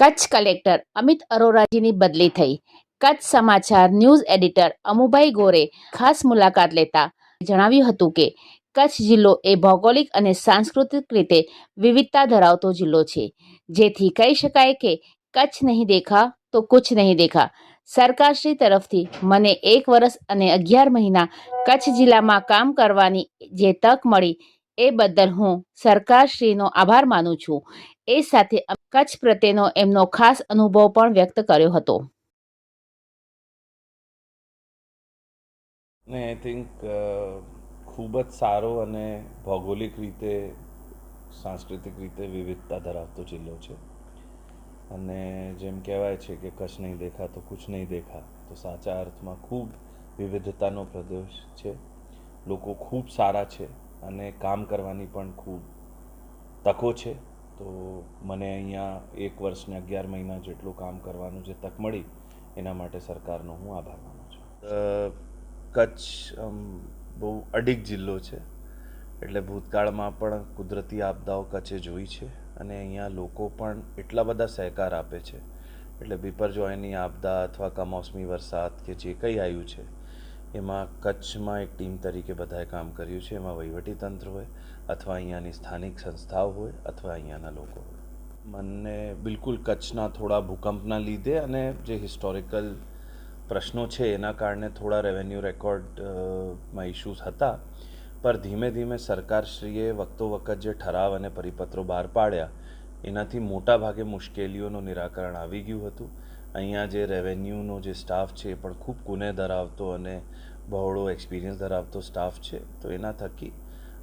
Kutch collector Amit અરોરાજીની બદલી થઈ. કચ્છ સમાચાર ન્યૂઝ એડિટર અમુભાઈ ગોરે ખાસ મુલાકાત લેતા જણાવ્યું હતું કે, કચ્છ જિલ્લો એ ભૌગોલિક અને સાંસ્કૃતિક રીતે વિવિધતા ધરાવતો જિલ્લો છે. જેથી કહી શકાય કે, કચ્છ નહીં દેખા તો કુછ નહીં દેખા. સરકારશ્રી તરફથી મને એક વર્ષ અને અગિયાર મહિના કચ્છ જિલ્લામાં કામ કરવાની જે તક મળી એ બદલ હું સરકારશ્રીનો આભાર માનું છું. એ સાથે કચ્છ પ્રત્યેનો એમનો ખાસ અનુભવ પણ વ્યક્ત કર્યો હતો. ને આઈ થિંક ખૂબ જ સારો અને ભૌગોલિક રીતે, સાંસ્કૃતિક રીતે વિવિધતા ધરાવતો જિલ્લો છે. અને જેમ કહેવાય છે કે કચ્છ નહીં દેખા તો કુછ નહીં દેખા. તો સાચા અર્થમાં ખૂબ વિવિધતાનો પ્રદેશ છે. લોકો ખૂબ સારા છે અને કામ કરવાની પણ ખૂબ તકો છે. તો મને અહીંયા એક વર્ષને અગિયાર મહિના જેટલું કામ કરવાનું જે તક મળી, એના માટે સરકારનો હું આભાર માનું છું. કચ્છ બહુ અડીક જિલ્લો છે. એટલે ભૂતકાળમાં પણ કુદરતી આપદાઓ કચ્છે જોઈ છે અને અહીંયા લોકો પણ એટલા બધા સહકાર આપે છે. એટલે બિપરજોયની આપદા અથવા કમોસમી વરસાદ કે જે કંઈ આવ્યું છે એમાં કચ્છમાં એક ટીમ તરીકે બધાએ કામ કર્યું છે. એમાં વહીવટીતંત્ર હોય અથવા અહીંયાની સ્થાનિક સંસ્થાઓ હોય અથવા અહીંયાના લોકો હોય. મને બિલકુલ કચ્છના થોડા ભૂકંપના લીધે અને જે હિસ્ટોરિકલ પ્રશ્નો છે એના કારણે થોડા રેવન્યુ રેકોર્ડમાં ઇશ્યુઝ હતા. પર ધીમે ધીમે સરકારશ્રીએ વખતો વખત જે ઠરાવ અને પરિપત્રો બહાર પાડ્યા, એનાથી મોટા ભાગે મુશ્કેલીઓનું નિરાકરણ આવી ગયું હતું. અહીંયા જે રેવન્યુનો જે સ્ટાફ છે એ પણ ખૂબ કુને ધરાવતો અને બહોળો એક્સપિરિયન્સ ધરાવતો સ્ટાફ છે. તો એના થકી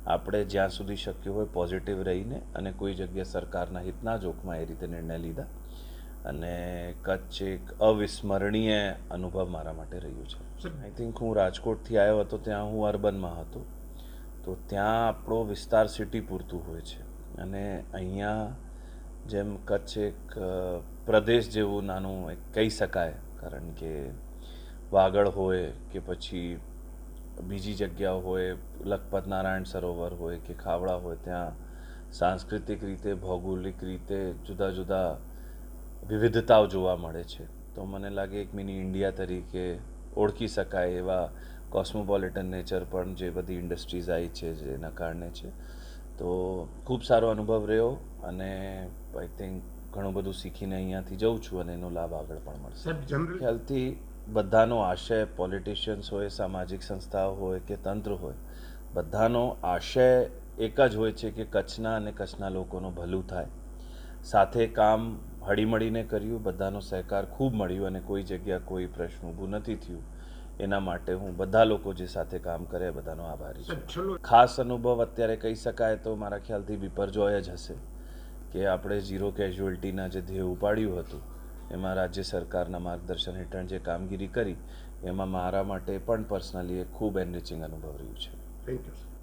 આપણે જ્યાં સુધી શક્ય હોય પોઝિટિવ રહીને અને કોઈ જગ્યાએ સરકારના હિતના જોખમાં એ રીતે નિર્ણય લીધા અને કચ્છ એક અવિસ્મરણીય અનુભવ મારા માટે રહ્યો છે. આઈ થિંક હું રાજકોટથી આવ્યો હતો, ત્યાં હું અર્બનમાં હતો. તો ત્યાં આપણો વિસ્તાર સિટી પૂરતું હોય છે. અને અહીંયા જેમ કચ્છ એક પ્રદેશ જેવું નાનું એક કહી શકાય. કારણ કે વાગડ હોય કે પછી બીજી જગ્યાઓ હોય, લખપત નારાયણ સરોવર હોય કે ખાવડા હોય, ત્યાં સાંસ્કૃતિક રીતે, ભૌગોલિક રીતે જુદા જુદા વિવિધતાઓ જોવા મળે છે. તો મને લાગે એક મિની ઇન્ડિયા તરીકે ઓળખી શકાય એવા કોસ્મોપોલિટન નેચર પણ જે બધી ઇન્ડસ્ટ્રીઝ આવી છે જેના કારણે છે. તો ખૂબ સારો અનુભવ રહ્યો અને આઈ થિંક ઘણું બધું શીખીને અહીંયાથી જઉં છું અને એનો લાભ આગળ પણ મળશે. ખ્યાલથી બધાનો આશય પોલિટિશિયન્સ હોય સામાજિક સંસ્થાઓ હોય કે તંત્ર હોય બધાનો આશય એક જ હોય છે કે કચ્છના અને કચ્છના લોકોનું ભલું થાય. સાથે કામ હળીમળીને કર્યું બધાનો સહકાર ખૂબ મળ્યો અને કોઈ જગ્યા કોઈ પ્રશ્ન ઊભું નથી થયું. એના માટે હું બધા લોકો જે સાથે કામ કરે બધાનો આભારી છું. ખાસ અનુભવ અત્યારે કહી શકાય તો મારા ખ્યાલથી વિપરજોય જ હશે. કે આપણે ઝીરો કેઝ્યુઅલ્ટીના જે ધ્યેય ઉપાડ્યું હતું, એમાં રાજ્ય સરકારના માર્ગદર્શન હેઠળ જે કામગીરી કરી, એમાં મારા માટે પણ પર્સનલી એક ખૂબ એનરિચિંગ અનુભવ રહ્યું છે. Thank you